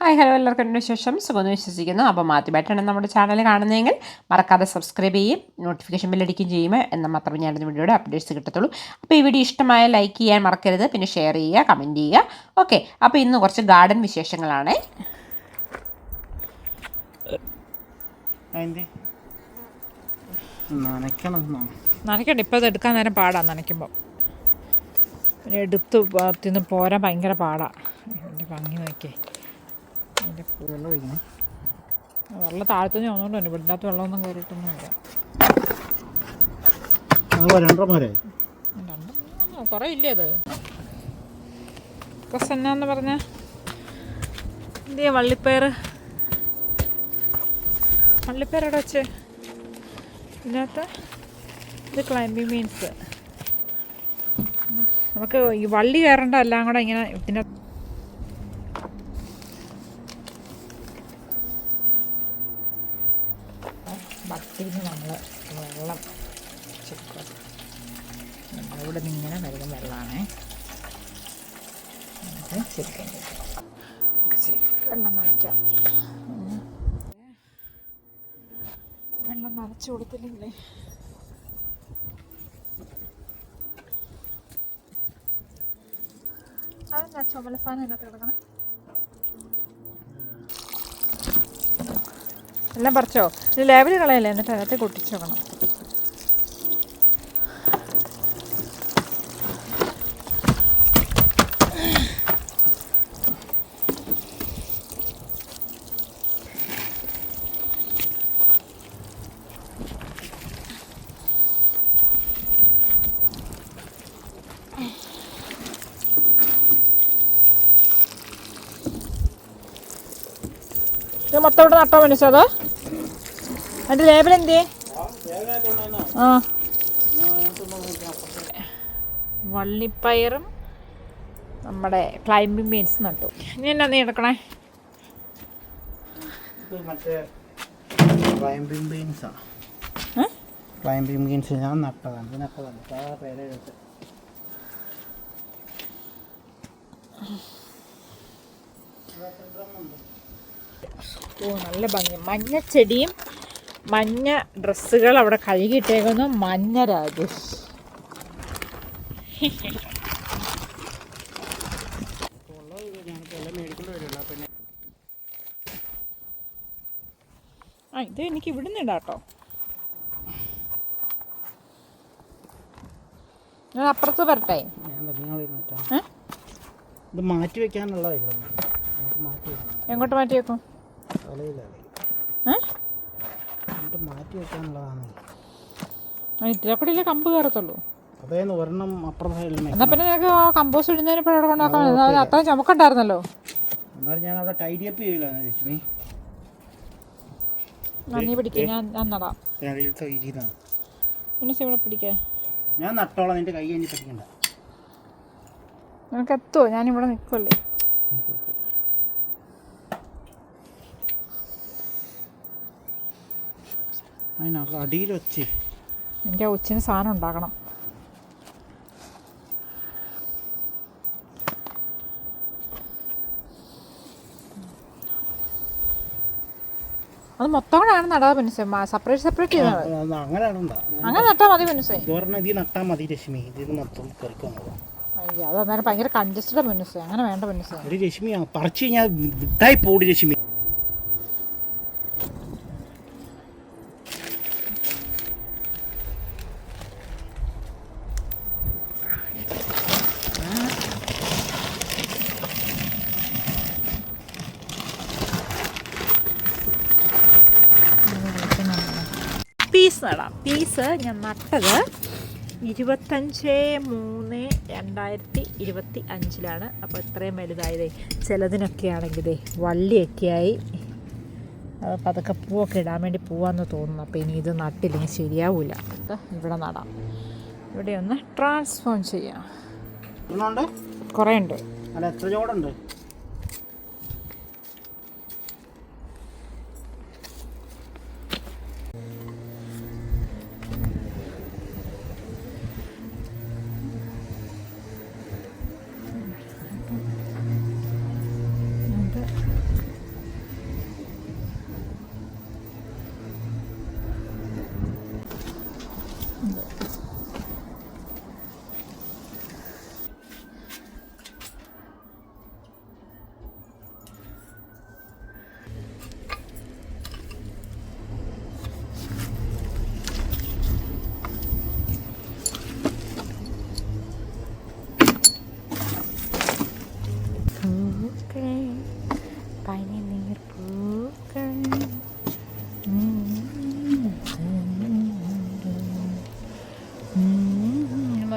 Hi hello എല്ലാവർക്കും എന്റെ സുഖം സുഖമെന്ന് വിശ്വസിക്കുന്നു. അപ്പോൾ ആദ്യമായിട്ടാണ് നമ്മുടെ ചാനൽ കാണുന്നതെങ്കിൽ മറക്കാതെ സബ്സ്ക്രൈബ് ചെയ്യും നോട്ടിഫിക്കേഷൻ ബില്ലടിക്കുകയും ചെയ്യുമ്പോൾ എന്നാൽ മാത്രമേ ഞാൻ വീഡിയോയുടെ അപ്ഡേറ്റ്സ് കിട്ടത്തുള്ളൂ. അപ്പോൾ ഈ വീഡിയോ ഇഷ്ടമായ ലൈക്ക് ചെയ്യാൻ മറക്കരുത്. പിന്നെ ഷെയർ ചെയ്യുക കമന്റ് ചെയ്യുക. ഓക്കെ അപ്പോൾ ഇന്ന് കുറച്ച് ഗാർഡൻ വിശേഷങ്ങളാണ്. നനയ്ക്കണം ഇപ്പോൾ ഇത് എടുക്കാൻ നേരം പാടാണ് നനയ്ക്കുമ്പോൾ എടുത്ത് തിന്ന് പോരാൻ ഭയങ്കര പാടാണ് എന്റെ ഭംഗി നോക്കിയേ. അതിന്റെ വെള്ളം ഒഴിക്കണം. വെള്ളം താഴത്തുനിന്ന് വന്നുകൊണ്ട് ഇവിടെ അകത്ത് വെള്ളമൊന്നും കയറിയിട്ടൊന്നുമില്ല അത് രണ്ടര പോരെ രണ്ടും മൂന്നും? കുറേ ഇല്ലേ അത്? പ്രസന്നാന്ന് പറഞ്ഞ എന്തിയാ വള്ളിപ്പയർ വള്ളിപ്പയർ എവിടെ വെച്ച്? ഇതിനകത്ത്? ഇത് ക്ലൈംബിങ് മീൻസ് നമുക്ക് ഈ വള്ളി കയറേണ്ട എല്ലാം കൂടെ ഇങ്ങനെ ഇതിന്റെ ഭക്തിയിൽ നമ്മൾ വെള്ളം ചെക്കുക ഇവിടെ നിന്ന് ഇങ്ങനെ വരുന്ന വെള്ളമാണേ നമുക്ക് ശരിക്കും. ശരി വെള്ളം നനയ്ക്കാം. വെള്ളം നനച്ചു കൊടുത്തില്ലെങ്കിലേ. അതെന്താ ചുമല സാധനം അതിനകത്ത് കിടക്കണേ? എല്ലാം പറിച്ചോ? ലേബിൾ കളയല്ലേ? എന്നിട്ട് അതിനകത്ത് കൊട്ടിച്ചു വെക്കണം. ഇത് മൊത്തം ഇവിടെ നട്ടോ മനുഷ്യ അതോ? അതിന്റെ ലേബൽ എന്ത്? ആ. വള്ളിപ്പയറും നമ്മുടെ ക്ലൈംബിംഗ് ബീൻസ് നട്ടു. ഇനി എന്നാ നീ എടുക്കണേ? ക്ലൈംബിംഗ് ബീൻസ് ഞാൻ നട്ടതാണ്. നട്ടതാണ്. ആ ഓ നല്ല ഭംഗി. മഞ്ഞ ചെടിയും മഞ്ഞ ഡ്രസ്സുകൾ അവിടെ കഴുകിയിട്ടേക്കുന്നു. മഞ്ഞ രാജേഷ്. ആ ഇത് എനിക്ക് ഇവിടുന്ന് ഇടാട്ടോ. ഞാൻ അപ്പുറത്ത് വരട്ടെ? ഇത് മാറ്റി വെക്കാനുള്ളതാണ് ഇവിടെ എങ്ങോട്ട് മാറ്റി വെക്കും? മാറ്റി വെക്കാനുള്ളതാണ്. ആ ഇതിലെ ഇല്ലേ കമ്പ് കയറത്തുള്ളൂ. അതേന്ന് ഒരെണ്ണം അപ്പുറം സൈഡിൽ എന്നാ പിന്നെ നിനക്ക് കമ്പോസ്റ്റ് ഇടുന്നതിന് ഇപ്പോൾ അവിടെ കൊണ്ടാക്കാൻ അത്ര ചുമക്കുണ്ടായിരുന്നല്ലോ. എന്നാലും ഞാൻ അവിടെ ടൈഡി അപ്പ് ചെയ്യില്ലാന്ന് ലക്ഷ്മി. ആ, നീ പിടിക്കുക ഞാൻ ഞാൻ നടാം. രണ്ടിലത്തെ ഇരിക്കുന്നതാണ് പിന്നെ ഇവിടെ പിടിക്കുക ഞാൻ നട്ടോളാം. നിന്റെ കൈ കഴിഞ്ഞ് പറ്റിക്കണ്ട നിനക്ക് എത്തുമോ ഞാനിവിടെ നിൽക്കുമല്ലേ അതിനകത്ത് അടിയിൽ വെച്ച്. എനിക്ക് ആ ഒച്ചിന് സാധനം ഉണ്ടാക്കണം. അത് മൊത്തം കൂടെയാണ് നടാതെ പെൻസേ സെപ്പറേറ്റ് സെപ്പറേറ്റ് അത് അങ്ങനെ അങ്ങനെ നട്ടാൽ മതി ഇതിൽ നട്ടാൽ മതി രശ്മി. ഇതിൽ മൊത്തം കറിക്കാൻ അയ്യോ അത് അന്നേരം ഭയങ്കര കൺജസ്റ്റഡ് പെൻസേ അങ്ങനെ വേണ്ട ഒരു രശ്മി പറിച്ചു കഴിഞ്ഞാൽ വിട്ടായി പോടി രശ്മി. പീസ് നടാം. പീസ് ഞാൻ നട്ടത് ഇരുപത്തഞ്ച് മൂന്ന് രണ്ടായിരത്തി ഇരുപത്തി അഞ്ചിലാണ്. അപ്പോൾ ഇത്രയും വലുതായതേ ചിലതിനൊക്കെ ആണെങ്കിൽ ദേ വള്ളിയൊക്കെയായി അത് പതുക്കെ പൂവൊക്കെ ഇടാൻ വേണ്ടി പോവാമെന്ന് തോന്നുന്നു. അപ്പോൾ ഇനി ഇത് നട്ടില്ലെങ്കിൽ ശരിയാവില്ല ഇവിടെ നടാം. ഇവിടെ ഒന്ന് ട്രാൻസ്ഫോം ചെയ്യാം. കുറേ ഉണ്ട്. അല്ല എത്ര ചോടുണ്ട്?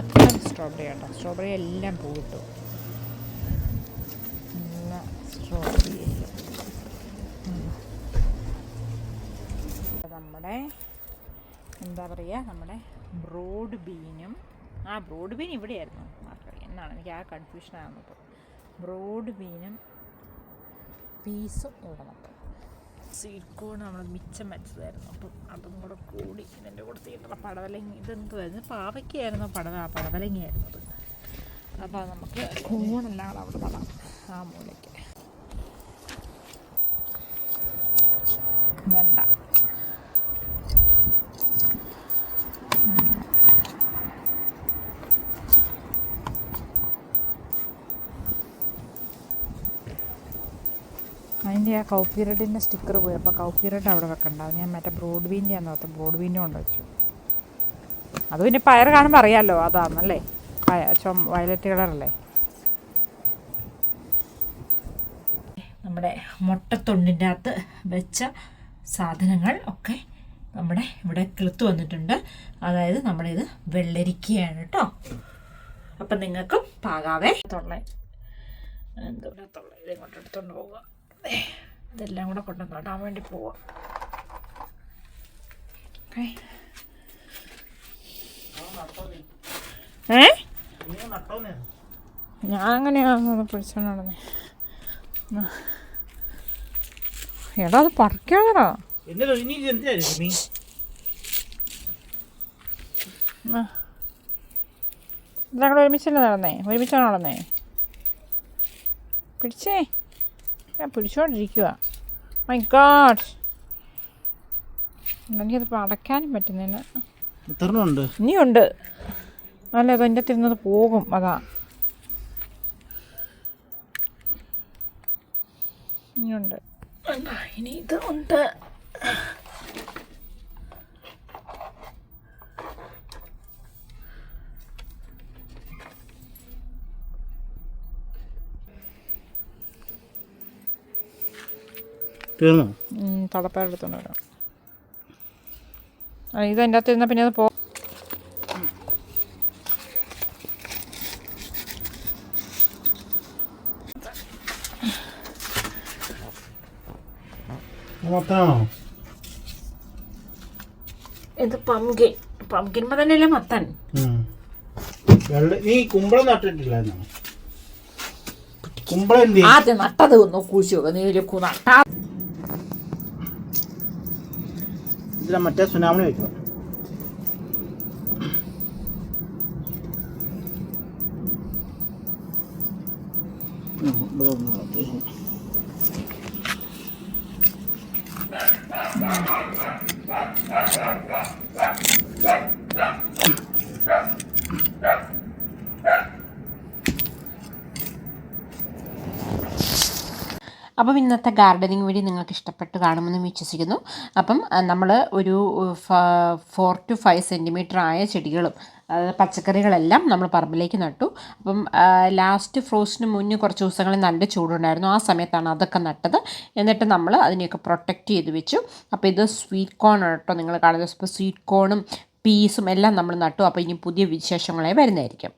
മൊത്തം സ്ട്രോബെറി കേട്ടോ സ്ട്രോബെറി എല്ലാം പൂവിട്ടു. നല്ല നമ്മുടെ എന്താ പറയുക നമ്മുടെ ബ്രോഡ് ബീനും ആ ബ്രോഡ് ബീൻ ഇവിടെയായിരുന്നു. മാർക്കറ്റ് എന്നാണ് എനിക്ക് ആ കൺഫ്യൂഷൻ ആകുന്നത് ബ്രോഡ് ബീനും പീസും ഇവിടെ നട്ടു സ്വീറ്റ് നമ്മൾ മിച്ചം വെച്ചതായിരുന്നു. അപ്പം അതും കൂടെ കൂടി ഇതിന്റെ കൂടെ തീരുന്ന പടവലങ്ങി ഇതെന്തുവായിരുന്നു? പാവയ്ക്കായിരുന്നു പടവ പടവലങ്ങിയായിരുന്നു അത്. അപ്പോൾ നമുക്ക് കൂണെല്ലാം അവിടെ നടാം ആ മൂലയ്ക്ക്. വെണ്ട. അതിന്റെ ആ കൗപ്പീറഡിന്റെ സ്റ്റിക്കർ പോയി. അപ്പോൾ കൗപ്പീറഡ് അവിടെ വെക്കണ്ട. അത് ഞാൻ മറ്റേ ബ്രോഡ് ബീന്റെ ആണെന്ന് ഓർത്ത് ബ്രോഡ് ബീന്റെ കൊണ്ട് വെച്ചു. അത് പിന്നെ പയർ കാണുമ്പോൾ അറിയാമല്ലോ അതാണെന്നല്ലേ പയ ചൊം വയലറ്റ് കളറല്ലേ? നമ്മുടെ മുട്ടത്തൊണ്ടിന്റെ അകത്ത് വെച്ച സാധനങ്ങൾ ഒക്കെ നമ്മുടെ ഇവിടെ കിളുത്ത് വന്നിട്ടുണ്ട്. അതായത് നമ്മുടെ ഇത് വെള്ളരിക്കയാണ് കേട്ടോ. അപ്പം നിങ്ങൾക്കും പാകാവേ. തൊള്ളേ. എന്തോ തൊള്ളേ? ഇതേ കൊണ്ടെടുത്തോണ്ട് പോവുക. ഇതെല്ലാം കൂടെ കൊണ്ടു നടാൻ വേണ്ടി പോവാം. ഓക്കെ. ഏ? ഞാൻ അങ്ങനെയാണെന്ന് പിടിച്ചോണ്ട് നടന്നേ. എടാ അത് പറിക്കാടാ കൂടെ ഒരുമിച്ചല്ലേ നടന്നേ? ഒരുമിച്ചാണ് നടന്നേ? പിടിച്ചേ. ഞാൻ പിടിച്ചോണ്ടിരിക്കുക മൈ ഗാഡ് എനിക്കത് അടയ്ക്കാനും പറ്റുന്നില്ല. ഇനിയുണ്ട്. അല്ല എന്റെ തിരുന്നത് പോകും. അതാ. ഇനിയുണ്ട്. ഇനി ഇത് ഉണ്ട്. തീർന്നോ തടപ്പേരെടുത്തോണ്ട് വരാം ഇത് എന്റെ അകത്ത് ഇരുന്നാൽ പിന്നെ അത് പോ ഇത് പംകിൻ തന്നെയല്ലേ മത്തൻ? നീ കുമ്പളം നട്ടിട്ടില്ലായിരുന്നോ? കുമ്പളം? ആദ്യം നട്ടത് ഒന്ന് കുഴിച്ചു നീ നട്ടാ മറ്റേ സുനാമണി വെക്കണം ഉം, ഇവിടെ അപ്പം ഇന്നത്തെ ഗാർഡനിങ് വീഡിയോ നിങ്ങൾക്ക് ഇഷ്ടപ്പെട്ട് കാണുമെന്ന് വിശ്വസിക്കുന്നു. അപ്പം നമ്മൾ ഒരു ഫോർ ടു ഫൈവ് സെന്റിമീറ്റർ ആയ ചെടികളും പച്ചക്കറികളെല്ലാം നമ്മൾ പറമ്പിലേക്ക് നട്ടു. അപ്പം ലാസ്റ്റ് ഫ്രോസ്റ്റിന് മുന്നേ കുറച്ച് ദിവസങ്ങളിൽ നല്ല ചൂടുണ്ടായിരുന്നു. ആ സമയത്താണ് അതൊക്കെ നട്ടത്. എന്നിട്ട് നമ്മൾ അതിനെയൊക്കെ പ്രൊട്ടക്റ്റ് ചെയ്ത് വെച്ചു. അപ്പോൾ ഇത് സ്വീറ്റ് കോൺ കേട്ടോ നിങ്ങൾ കാണുന്നത്. സ്വീറ്റ് കോണും പീസും എല്ലാം നമ്മൾ നട്ടു. അപ്പോൾ ഇനി പുതിയ വിശേഷങ്ങളായി വരുന്നതായിരിക്കും.